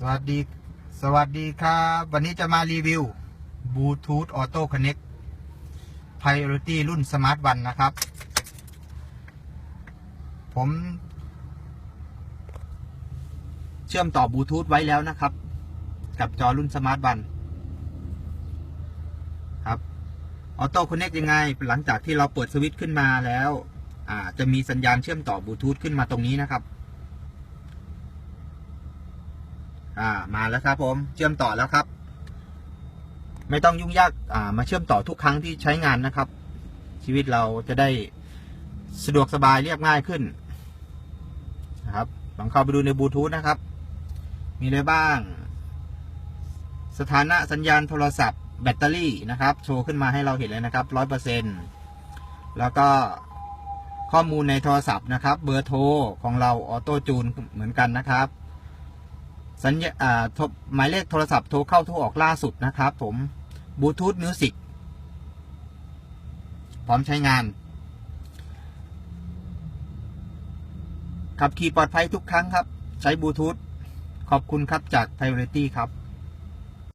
สวัสดี สวัสดีครับ วันนี้จะมารีวิว Bluetooth Auto Connect Priority รุ่น Smart One นะครับ ผม เชื่อมต่อบลูทูธไว้แล้วนะครับ กับจอรุ่น Smart One ครับ Auto Connect ยังไง หลังจากที่เราเปิดสวิตช์ขึ้นมาแล้วอ่าจะมีสัญญาณเชื่อมต่อบลูทูธขึ้นมาตรงนี้นะครับ อ่ามาแล้วครับผมเชื่อมต่อแล้วครับ ไม่ต้องยุ่งยากอ่ามาเชื่อมต่อทุกครั้งที่ใช้งานนะครับ ชีวิตเราจะได้สะดวกสบายเรียบง่ายขึ้นนะครับลองเข้าไปดูในบลูทูธนะครับ มีอะไรบ้าง สถานะสัญญาณโทรศัพท์ แบตเตอรี่นะครับ โชว์ขึ้นมาให้เราเห็นเลยนะครับร้อยเปอร์เซ็นแล้วก็ข้อมูลในโทรศัพท์นะครับ เบอร์โทรของเราออโต้จูนเหมือนกันนะครับ สัญญาหมายเลขโทรศัพท์โทรเข้าโทรออกล่าสุดนะครับผมบลูทูธมิวสิกพร้อมใช้งาน ขับขี่ปลอดภัยทุกครั้งครับ ใช้บลูทูธขอบคุณครับจาก Priority ครับ